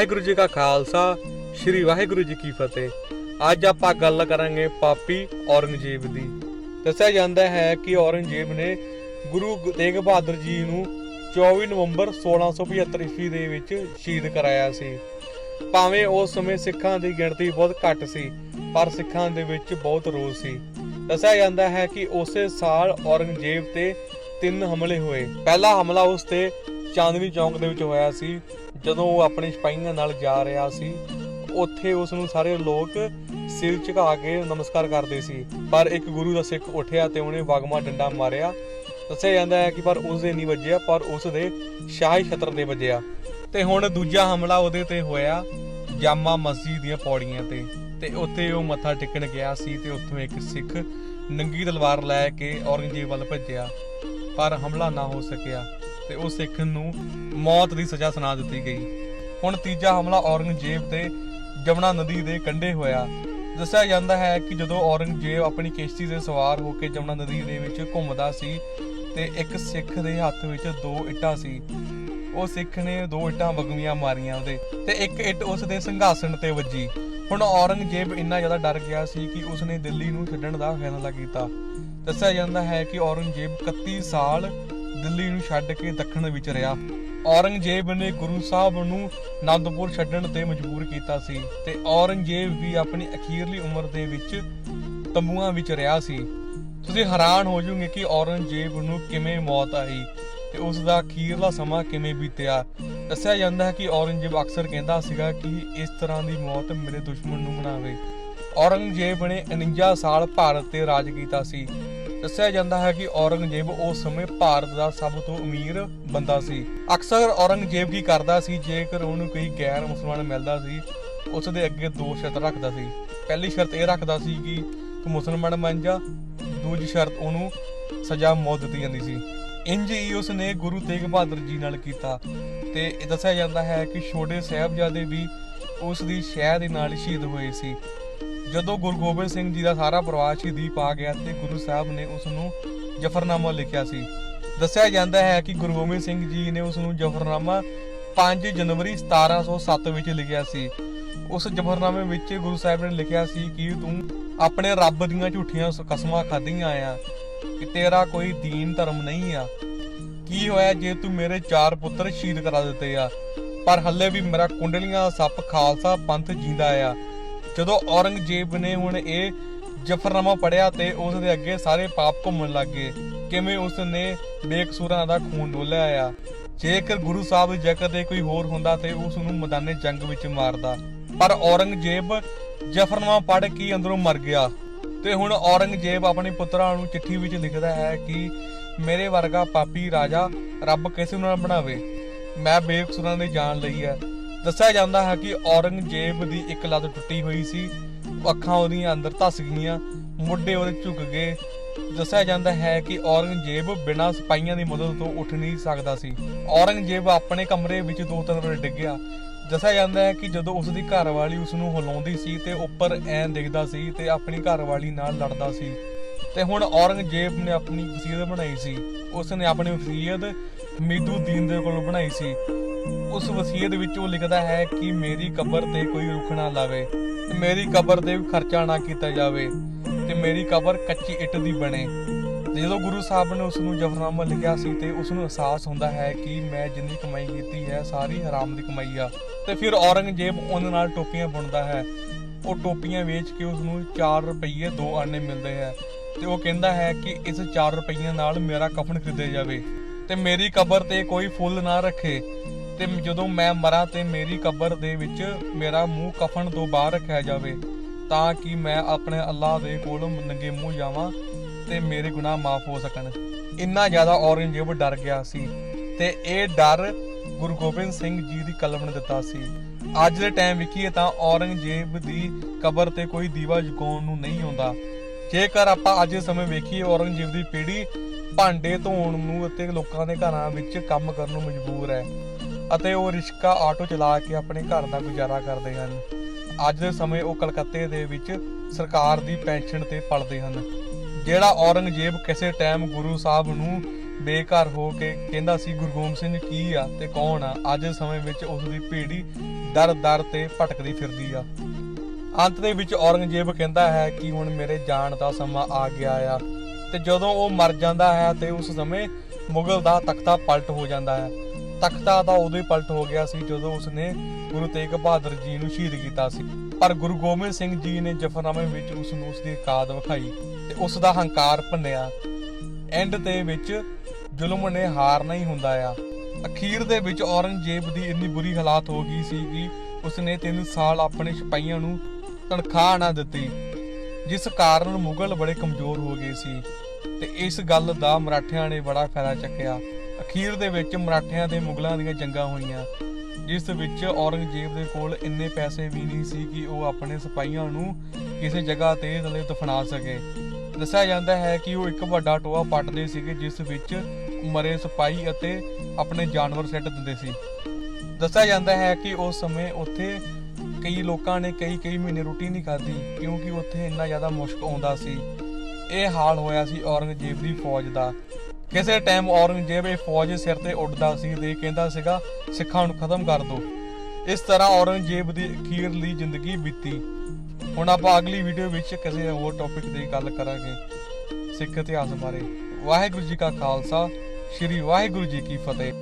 ਵਾਹਿਗੁਰੂ ਜੀ ਕਾ ਖਾਲਸਾ, ਸ੍ਰੀ ਵਾਹਿਗੁਰੂ ਜੀ ਕੀ ਫਤਿਹ। ਅੱਜ ਆਪਾਂ ਗੱਲ ਕਰਾਂਗੇ ਪਾਪੀ ਔਰੰਗਜ਼ੇਬ ਦੀ। ਦੱਸਿਆ ਜਾਂਦਾ ਹੈ ਕਿ ਔਰੰਗਜ਼ੇਬ ਨੇ ਗੁਰੂ ਗ- ਤੇਗ ਬਹਾਦਰ ਜੀ ਨੂੰ 24 ਨਵੰਬਰ 1675 ਈਸਵੀ ਦੇ ਵਿੱਚ ਸ਼ਹੀਦ ਕਰਾਇਆ ਸੀ। ਭਾਵੇਂ ਉਸ ਸਮੇਂ ਸਿੱਖਾਂ ਦੀ ਗਿਣਤੀ ਬਹੁਤ ਘੱਟ ਸੀ, ਪਰ ਸਿੱਖਾਂ ਦੇ ਵਿੱਚ ਬਹੁਤ ਰੋਸ ਸੀ। ਦੱਸਿਆ ਜਾਂਦਾ ਹੈ ਕਿ ਉਸੇ ਸਾਲ ਔਰੰਗਜ਼ੇਬ ਤੇ ਤਿੰਨ ਹਮਲੇ ਹੋਏ। ਪਹਿਲਾ ਹਮਲਾ ਉਸ ਤੇ ਚਾਂਦਨੀ ਚੌਂਕ ਦੇ ਵਿੱਚ ਹੋਇਆ ਸੀ। ਜਦੋਂ ਉਹ ਆਪਣੇ ਸਿਪਾਹੀਆਂ ਨਾਲ ਜਾ ਰਿਹਾ ਸੀ, ਉੱਥੇ ਉਸ ਨੂੰ ਸਾਰੇ ਲੋਕ ਸਿਰ ਝੁਕਾ ਕੇ ਨਮਸਕਾਰ ਕਰਦੇ ਸੀ। ਪਰ ਇੱਕ ਗੁਰੂ ਦਾ ਸਿੱਖ ਉੱਠਿਆ ਤੇ ਉਹਨੇ ਵਗਮਾ ਡੰਡਾ ਮਾਰਿਆ। ਦੱਸਿਆ ਜਾਂਦਾ ਹੈ ਕਿ ਪਰ ਉਸ ਦੇ ਨਹੀਂ ਵੱਜਿਆ, ਪਰ ਉਸ ਦੇ ਸ਼ਾਹੀ ਛਤਰ ਦੇ ਵੱਜਿਆ। ਤੇ ਹੁਣ ਦੂਜਾ ਹਮਲਾ ਉਹਦੇ ਤੇ ਹੋਇਆ ਜਾਮਾ ਮਸਜਿਦ ਦੀਆਂ ਪੌੜੀਆਂ ਤੇ। ਤੇ ਉੱਥੇ ਉਹ ਮੱਥਾ ਟੇਕਣ ਗਿਆ ਸੀ ਤੇ ਉੱਥੋਂ ਇੱਕ ਸਿੱਖ ਨੰਗੀ ਤਲਵਾਰ ਲੈ ਕੇ ਔਰੰਗਜ਼ੇਬ ਵੱਲ ਭੱਜਿਆ। ਪਰ ਹਮਲਾ ਨਾ ਹੋ ਸਕਿਆ। ਤੇ ਉਹ ਸਿੱਖ ਨੂੰ ਮੌਤ ਦੀ ਸਜ਼ਾ ਸੁਣਾ ਦਿੱਤੀ ਗਈ। ਹੁਣ ਤੀਜਾ ਹਮਲਾ ਔਰੰਗਜ਼ੇਬ ਤੇ ਜਮਨਾ ਨਦੀ ਦੇ ਕੰਢੇ ਹੋਇਆ। ਦੱਸਿਆ ਜਾਂਦਾ ਹੈ ਕਿ ਜਦੋਂ ਔਰੰਗਜ਼ੇਬ ਆਪਣੀ ਕਿਸ਼ਤੀ ਤੇ ਸਵਾਰ ਹੋ ਕੇ ਜਮਨਾ ਨਦੀ ਦੇ ਵਿੱਚ ਘੁੰਮਦਾ ਸੀ ਤੇ ਇੱਕ ਸਿੱਖ ਦੇ ਹੱਥ ਵਿੱਚ ਦੋ ਇੱਟਾਂ ਸੀ। ਉਹ ਸਿੱਖ ਨੇ ਦੋ ਇੱਟਾਂ ਵਗਵੀਆਂ ਮਾਰੀਆਂ ਉਹਦੇ ਤੇ ਇੱਕ ਇੱਟ ਉਸ ਦੇ ਸਿੰਘਾਸਣ ਤੇ ਵੱਜੀ। ਹੁਣ ਔਰੰਗਜ਼ੇਬ ਇੰਨਾ ਜ਼ਿਆਦਾ ਡਰ ਗਿਆ ਸੀ ਕਿ ਉਸਨੇ ਦਿੱਲੀ ਨੂੰ ਛੱਡਣ ਦਾ ਫੈਸਲਾ ਕੀਤਾ। ਦੱਸਿਆ ਜਾਂਦਾ ਹੈ ਕਿ ਔਰੰਗਜ਼ੇਬ 31 ਸਾਲ ਦਿੱਲੀ ਨੂੰ ਛੱਡ ਕੇ ਦੱਖਣ ਵਿੱਚ ਰਿਹਾ। ਔਰੰਗਜ਼ੇਬ ਨੇ ਗੁਰੂ ਸਾਹਿਬ ਨੂੰ ਆਨੰਦਪੁਰ ਛੱਡਣ ਤੇ ਮਜਬੂਰ ਕੀਤਾ ਸੀ ਤੇ ਔਰੰਗਜ਼ੇਬ ਵੀ ਆਪਣੀ ਅਖੀਰਲੀ ਉਮਰ ਦੇ ਵਿੱਚ ਤੰਬੂਆਂ ਵਿੱਚ ਰਿਹਾ ਸੀ। ਤੁਸੀਂ ਹੈਰਾਨ ਹੋ ਜਾਓਗੇ ਕਿ ਔਰੰਗਜ਼ੇਬ ਨੂੰ ਕਿਵੇਂ ਮੌਤ ਆਈ ਤੇ ਉਸ ਦਾ ਅਖੀਰਲਾ ਸਮਾਂ ਕਿਵੇਂ ਬੀਤਿਆ। ਦੱਸਿਆ ਜਾਂਦਾ ਹੈ ਕਿ ਔਰੰਗਜ਼ੇਬ ਅਕਸਰ ਕਹਿੰਦਾ ਸੀਗਾ ਕਿ ਇਸ ਤਰ੍ਹਾਂ ਦੀ ਮੌਤ ਮੇਰੇ ਦੁਸ਼ਮਣ ਨੂੰ ਮਨਾਵੇ। ਔਰੰਗਜ਼ੇਬ ਨੇ 49 ਸਾਲ ਭਾਰਤ ਤੇ ਰਾਜ ਕੀਤਾ ਸੀ। ਦੱਸਿਆ ਜਾਂਦਾ ਹੈ ਕਿ ਔਰੰਗਜ਼ੇਬ ਉਸ ਸਮੇਂ ਭਾਰਤ ਦਾ ਸਭ ਤੋਂ ਅਮੀਰ ਬੰਦਾ ਸੀ। ਅਕਸਰ ਔਰੰਗਜ਼ੇਬ ਕੀ ਕਰਦਾ ਸੀ, ਜੇਕਰ ਉਹਨੂੰ ਕੋਈ ਗੈਰ ਮੁਸਲਮਾਨ ਮਿਲਦਾ ਸੀ, ਉਸ ਦੇ ਅੱਗੇ ਦੋ ਸ਼ਰਤ ਰੱਖਦਾ ਸੀ। ਪਹਿਲੀ ਸ਼ਰਤ ਇਹ ਰੱਖਦਾ ਸੀ ਕਿ ਤੂੰ ਮੁਸਲਮਾਨ ਬਣ ਜਾ, ਦੂਜੀ ਸ਼ਰਤ ਉਹਨੂੰ ਸਜ਼ਾ ਮੌਤ ਦਿੱਤੀ ਜਾਂਦੀ ਸੀ। ਇੰਜ ਹੀ ਉਸ ਨੇ ਗੁਰੂ ਤੇਗ ਬਹਾਦਰ ਜੀ ਨਾਲ ਕੀਤਾ। ਤੇ ਇਹ ਦੱਸਿਆ ਜਾਂਦਾ ਹੈ ਕਿ ਛੋਟੇ ਸਾਹਿਬਜ਼ਾਦੇ ਵੀ ਉਸ ਦੀ ਸ਼ਹਿ ਦੇ ਨਾਲ ਸ਼ਹੀਦ ਹੋਏ ਸੀ। ਜਦੋਂ ਗੁਰੂ ਗੋਬਿੰਦ ਸਿੰਘ ਜੀ ਦਾ ਸਾਰਾ ਪਰਿਵਾਰ ਸ਼ਹੀਦੀ ਪਾ ਗਿਆ ਤੇ ਗੁਰੂ ਸਾਹਿਬ ਨੇ ਉਸ ਨੂੰ ਜਫਰਨਾਮਾ ਲਿਖਿਆ ਸੀ। ਦੱਸਿਆ ਜਾਂਦਾ ਹੈ ਕਿ ਗੁਰੂ ਗੋਬਿੰਦ ਸਿੰਘ ਜੀ ਨੇ ਉਸ ਨੂੰ ਜਫਰਨਾਮਾ 5 ਜਨਵਰੀ 1707 ਵਿੱਚ ਲਿਖਿਆ ਸੀ। ਉਸ ਜਫਰਨਾਮੇ ਵਿੱਚ ਗੁਰੂ ਸਾਹਿਬ ਨੇ ਲਿਖਿਆ ਸੀ ਕਿ ਤੂੰ ਆਪਣੇ ਰੱਬ ਦੀਆਂ ਝੂਠੀਆਂ ਕਸਮਾਂ ਖਾਧੀਆਂ ਆ ਕਿ ਤੇਰਾ ਕੋਈ ਦੀਨ ਧਰਮ ਨਹੀਂ ਆ। ਕੀ ਹੋਇਆ ਜੇ ਤੂੰ ਮੇਰੇ ਚਾਰ ਪੁੱਤਰ ਸ਼ਹੀਦ ਕਰਾ ਦਿੱਤੇ ਆ? ਪਰ ਹੱਲੇ ਵੀ ਮੇਰਾ ਕੁੰਡਲੀਆਂ ਸੱਪ ਖਾਲਸਾ ਪੰਥ ਜਿੰਦਾ ਆ। ਜਦੋਂ ਔਰੰਗਜ਼ੇਬ ਨੇ ਹੁਣ ਇਹ ਜਫਰਨਾਮਾ ਪੜਿਆ ਤੇ ਉਸ ਦੇ ਅੱਗੇ ਸਾਰੇ ਪਾਪ ਘੁੰਮਣ ਲੱਗੇ ਕਿਵੇਂ ਉਸ ਨੇ ਬੇਕਸੂਰਾਂ ਦਾ ਖੂਨ ਡੋਲਿਆ ਆ। ਜੇਕਰ ਗੁਰੂ ਸਾਹਿਬ ਦੀ ਜਗ੍ਹਾ ਕੋਈ ਹੋਰ ਹੁੰਦਾ ਤੇ ਉਸ ਨੂੰ ਮੈਦਾਨੇ ਜੰਗ ਵਿੱਚ ਮਾਰਦਾ। ਪਰ ਔਰੰਗਜ਼ੇਬ ਜਫਰਨਾਮਾ ਪੜ੍ਹ ਕੇ ਅੰਦਰੋਂ ਮਰ ਗਿਆ। ਤੇ ਹੁਣ ਔਰੰਗਜ਼ੇਬ ਆਪਣੇ ਪੁੱਤਰਾਂ ਨੂੰ ਚਿੱਠੀ ਵਿੱਚ ਲਿਖਦਾ ਹੈ ਕਿ ਮੇਰੇ ਵਰਗਾ ਪਾਪੀ ਰਾਜਾ ਰੱਬ ਕਿਸੇ ਨਾਲ ਬਣਾਵੇ। ਮੈਂ ਬੇਕਸੂਰਾਂ ਦੀ ਜਾਨ ਲਈ ਹੈ। ਦੱਸਿਆ ਜਾਂਦਾ ਹੈ ਕਿ ਔਰੰਗਜ਼ੇਬ ਦੀ ਇੱਕ ਲੱਤ ਟੁੱਟੀ ਹੋਈ ਸੀ। ਅੱਖਾਂ ਉਹਦੀਆਂ ਅੰਦਰ ਧਸ ਗਈਆਂ, ਮੁੱਢੇ ਉਹਦੇ ਝੁਕ ਗਏ। ਦੱਸਿਆ ਜਾਂਦਾ ਹੈ ਕਿ ਔਰੰਗਜ਼ੇਬ ਬਿਨਾਂ ਸਿਪਾਹੀਆਂ ਦੀ ਮਦਦ ਤੋਂ ਉੱਠ ਨਹੀਂ ਸਕਦਾ ਸੀ। ਔਰੰਗਜ਼ੇਬ ਆਪਣੇ ਕਮਰੇ ਵਿੱਚ ਦੋ ਤਿੰਨ ਵਾਰ ਡਿੱਗਿਆ। ਦੱਸਿਆ ਜਾਂਦਾ ਹੈ ਕਿ ਜਦੋਂ ਉਸ ਦੀ ਘਰਵਾਲੀ ਉਸ ਨੂੰ ਹਿਲਾਉਂਦੀ ਸੀ ਤੇ ਉੱਪਰ ਐਂ ਦਿਖਦਾ ਸੀ ਤੇ ਆਪਣੀ ਘਰਵਾਲੀ ਨਾਲ ਲੜਦਾ ਸੀ। ਤੇ ਹੁਣ ਔਰੰਗਜ਼ੇਬ ਨੇ ਆਪਣੀ ਵਸੀਅਤ ਬਣਾਈ ਸੀ। ਉਸ ਨੇ ਆਪਣੀ ਵਸੀਅਤ ਹਮੀਦੁਦੀਨ ਦੇ ਕੋਲੋਂ ਬਣਾਈ ਸੀ। ਉਸ ਵਸੀਅਤ ਵਿੱਚ ਉਹ ਲਿਖਦਾ ਹੈ ਕਿ ਮੇਰੀ ਕਬਰ ਤੇ ਕੋਈ ਰੁੱਖ ਨਾ ਲਾਵੇ ਤੇ ਮੇਰੀ ਕਬਰ ਤੇ ਖਰਚਾ ਨਾ ਕੀਤਾ ਜਾਵੇ ਤੇ ਮੇਰੀ ਕਬਰ ਕੱਚੀ ਇੱਟ ਦੀ ਬਣੇ। ਜਦੋਂ ਗੁਰੂ ਸਾਹਿਬ ਨੇ ਉਸ ਨੂੰ ਜਫਰਨਾਮਾ ਲਿਖਿਆ ਸੀ ਤੇ ਉਸ ਨੂੰ ਅਹਿਸਾਸ ਹੁੰਦਾ ਹੈ ਕਿ ਮੈਂ ਜਿੰਨੀ ਕਮਾਈ ਕੀਤੀ ਹੈ, ਸਾਰੀ ਹਰਾਮ ਦੀ ਕਮਾਈ ਆ। ਤੇ ਫਿਰ ਔਰੰਗਜ਼ੇਬ ਉਹਨਾਂ ਨਾਲ ਟੋਪੀਆਂ ਬੁਣਦਾ ਹੈ। ਉਹ ਟੋਪੀਆਂ ਵੇਚ ਕੇ ਉਸ ਨੂੰ 4 ਰੁਪਏ ਦੋ ਆਨੇ ਮਿਲਦੇ ਹੈ ਤੇ ਉਹ ਕਹਿੰਦਾ ਹੈ ਕਿ ਇਸ 4 ਰੁਪਈਆਂ ਨਾਲ ਮੇਰਾ ਕਫਨ ਖਰੀਦਿਆ ਜਾਵੇ ਤੇ ਮੇਰੀ ਕਬਰ ਤੇ ਕੋਈ ਫੁੱਲ ਨਾ ਰੱਖੇ। ਤੇ ਜਦੋਂ ਮੈਂ ਮਰਾਂ ਤੇ ਮੇਰੀ ਕਬਰ ਦੇ ਵਿੱਚ ਮੇਰਾ ਮੂੰਹ ਕਫਨ ਤੋਂ ਬਾਹਰ ਰੱਖਿਆ ਜਾਵੇ, ਤਾਂ ਕਿ ਮੈਂ ਆਪਣੇ ਅੱਲਾਹ ਦੇ ਕੋਲ ਨੰਗੇ ਮੂੰਹ ਜਾਵਾਂ ਤੇ ਮੇਰੇ ਗੁਨਾਹ ਮਾਫ ਹੋ ਸਕਣ। ਇੰਨਾ ਜ਼ਿਆਦਾ ਔਰੰਗਜ਼ੇਬ ਡਰ ਗਿਆ ਸੀ ਤੇ ਇਹ ਡਰ ਗੁਰੂ ਗੋਬਿੰਦ ਸਿੰਘ ਜੀ ਦੀ ਕਲਮ ਨੇ ਦਿੱਤਾ ਸੀ। ਅੱਜ ਦੇ ਟਾਈਮ ਵਿਖੀਏ ਤਾਂ ਔਰੰਗਜ਼ੇਬ ਦੀ ਕਬਰ ਤੇ ਕੋਈ ਦੀਵਾ ਜਗਾਉਣ ਨੂੰ ਨਹੀਂ ਆਉਂਦਾ। ਜੇਕਰ ਆਪਾਂ ਅੱਜ ਦੇ ਸਮੇਂ ਵੇਖੀਏ, ਔਰੰਗਜ਼ੇਬ ਦੀ ਪੀੜ੍ਹੀ ਭਾਂਡੇ ਧੋਣ ਨੂੰ ਅਤੇ ਲੋਕਾਂ ਦੇ ਘਰਾਂ ਵਿੱਚ ਕੰਮ ਕਰਨ ਨੂੰ ਮਜਬੂਰ ਹੈ। ਅਤੇ ਉਹ ਰਿਸ਼ਕਾ ਆਟੋ ਚਲਾ ਕੇ ਆਪਣੇ ਘਰ ਦਾ ਗੁਜ਼ਾਰਾ ਕਰਦੇ ਹਨ। ਅੱਜ ਦੇ ਸਮੇਂ ਉਹ ਕਲਕੱਤੇ ਦੇ ਵਿੱਚ ਸਰਕਾਰ ਦੀ ਪੈਨਸ਼ਨ ਤੇ ਪਲਦੇ ਹਨ। ਜਿਹੜਾ ਔਰੰਗਜ਼ੇਬ ਕਿਸੇ ਟਾਈਮ ਗੁਰੂ ਸਾਹਿਬ ਨੂੰ ਬੇਘਰ ਹੋ ਕੇ ਕਹਿੰਦਾ ਸੀ, ਗੁਰੂ ਗੋਬਿੰਦ ਸਿੰਘ ਕੀ ਆ ਤੇ ਕੌਣ ਆ? ਅੱਜ ਦੇ ਸਮੇਂ ਵਿੱਚ ਉਸ ਦੀ ਭੀੜੀ ਦਰ ਦਰ ਤੇ ਭਟਕਦੀ ਫਿਰਦੀ ਆ। ਅੰਤ ਦੇ ਵਿੱਚ ਔਰੰਗਜ਼ੇਬ ਕਹਿੰਦਾ ਹੈ ਕਿ ਹੁਣ ਮੇਰੇ ਜਾਣ ਦਾ ਸਮਾਂ ਆ ਗਿਆ ਆ ਤੇ ਜਦੋਂ ਉਹ ਮਰ ਜਾਂਦਾ ਹੈ ਤੇ ਉਸ ਸਮੇਂ ਮੁਗਲ ਦਾ ਤਖਤਾ ਪਲਟ ਹੋ ਜਾਂਦਾ ਹੈ। ਤਖਤਾ ਤਾਂ ਉਦੋਂ ਹੀ ਪਲਟ ਹੋ ਗਿਆ ਸੀ ਜਦੋਂ ਉਸਨੇ ਗੁਰੂ ਤੇਗ ਬਹਾਦਰ ਜੀ ਨੂੰ ਸ਼ਹੀਦ ਕੀਤਾ ਸੀ। ਪਰ ਗੁਰੂ ਗੋਬਿੰਦ ਸਿੰਘ ਜੀ ਨੇ ਜਫਰਨਾਮੇ ਵਿੱਚ ਉਸ ਨੂੰ ਉਸ ਦੀ ਕਾਦ ਵਿਖਾਈ ਤੇ ਉਸ ਦਾ ਹੰਕਾਰ ਭੰਨਿਆ। ਐਂਡ ਦੇ ਵਿੱਚ ਜ਼ੁਲਮ ਨੇ ਹਾਰਨਾ ਹੀ ਹੁੰਦਾ ਆ। ਅਖੀਰ ਦੇ ਵਿੱਚ ਔਰੰਗਜ਼ੇਬ ਦੀ ਇੰਨੀ ਬੁਰੀ ਹਾਲਾਤ ਹੋ ਗਈ ਸੀ ਕਿ ਉਸਨੇ 3 ਸਾਲ ਆਪਣੇ ਸਿਪਾਹੀਆਂ ਨੂੰ ਤਨਖਾਹ ਨਾ ਦਿੱਤੀ, ਜਿਸ ਕਾਰਨ ਮੁਗਲ ਬੜੇ ਕਮਜ਼ੋਰ ਹੋ ਗਏ ਸੀ। ਤੇ ਇਸ ਗੱਲ ਦਾ ਮਰਾਠਿਆਂ ਨੇ ਬੜਾ ਫਾਇਦਾ ਚੱਕਿਆ। ਅਖੀਰ ਦੇ ਵਿੱਚ ਮਰਾਠਿਆਂ ਦੇ ਮੁਗਲਾਂ ਦੀਆਂ ਜੰਗਾਂ ਹੋਈਆਂ, ਜਿਸ ਵਿੱਚ ਔਰੰਗਜ਼ੇਬ ਦੇ ਕੋਲ ਇੰਨੇ ਪੈਸੇ ਵੀ ਨਹੀਂ ਸੀ ਕਿ ਉਹ ਆਪਣੇ ਸਿਪਾਹੀਆਂ ਨੂੰ ਕਿਸੇ ਜਗ੍ਹਾ ਤੇ ਥੱਲੇ ਦਫਨਾ ਸਕੇ। ਦੱਸਿਆ ਜਾਂਦਾ ਹੈ ਕਿ ਉਹ ਇੱਕ ਵੱਡਾ ਟੋਆ ਪੱਟਦੇ ਸੀਗੇ, ਜਿਸ ਵਿੱਚ ਮਰੇ ਸਿਪਾਹੀ ਅਤੇ ਆਪਣੇ ਜਾਨਵਰ ਸਿੱਟ ਦਿੰਦੇ ਸੀ। ਦੱਸਿਆ ਜਾਂਦਾ ਹੈ ਕਿ ਉਸ ਸਮੇਂ ਉੱਥੇ ਕਈ ਲੋਕਾਂ ਨੇ ਕਈ ਕਈ ਮਹੀਨੇ ਰੋਟੀ ਨਹੀਂ ਖਾਧੀ, ਕਿਉਂਕਿ ਉੱਥੇ ਇੰਨਾ ਜ਼ਿਆਦਾ ਮੁਸ਼ਕ ਆਉਂਦਾ ਸੀ। ਇਹ ਹਾਲ ਹੋਇਆ ਸੀ ਔਰੰਗਜ਼ੇਬ ਦੀ ਫੌਜ ਦਾ। ਕਿਸੇ ਟਾਈਮ ਔਰੰਗਜ਼ੇਬ ਇਹ ਫੌਜ ਸਿਰ ਤੇ ਉੱਡਦਾ ਸੀ ਤੇ ਕਹਿੰਦਾ ਸੀਗਾ, ਸਿੱਖਾਂ ਨੂੰ ਖਤਮ ਕਰ ਦਿਓ ਇਸ ਤਰ੍ਹਾਂ ਔਰੰਗਜ਼ੇਬ ਦੀ ਅਖੀਰਲੀ ਜ਼ਿੰਦਗੀ ਬੀਤੀ। ਹੁਣ ਆਪਾਂ ਅਗਲੀ ਵੀਡੀਓ ਵਿੱਚ ਕਿਸੇ ਹੋਰ ਟੌਪਿਕ ਦੀ ਗੱਲ ਕਰਾਂਗੇ, ਸਿੱਖ ਇਤਿਹਾਸ ਬਾਰੇ। ਵਾਹਿਗੁਰੂ ਜੀ ਕਾ ਖਾਲਸਾ, ਸ੍ਰੀ ਵਾਹਿਗੁਰੂ ਜੀ ਕੀ ਫਤਿਹ।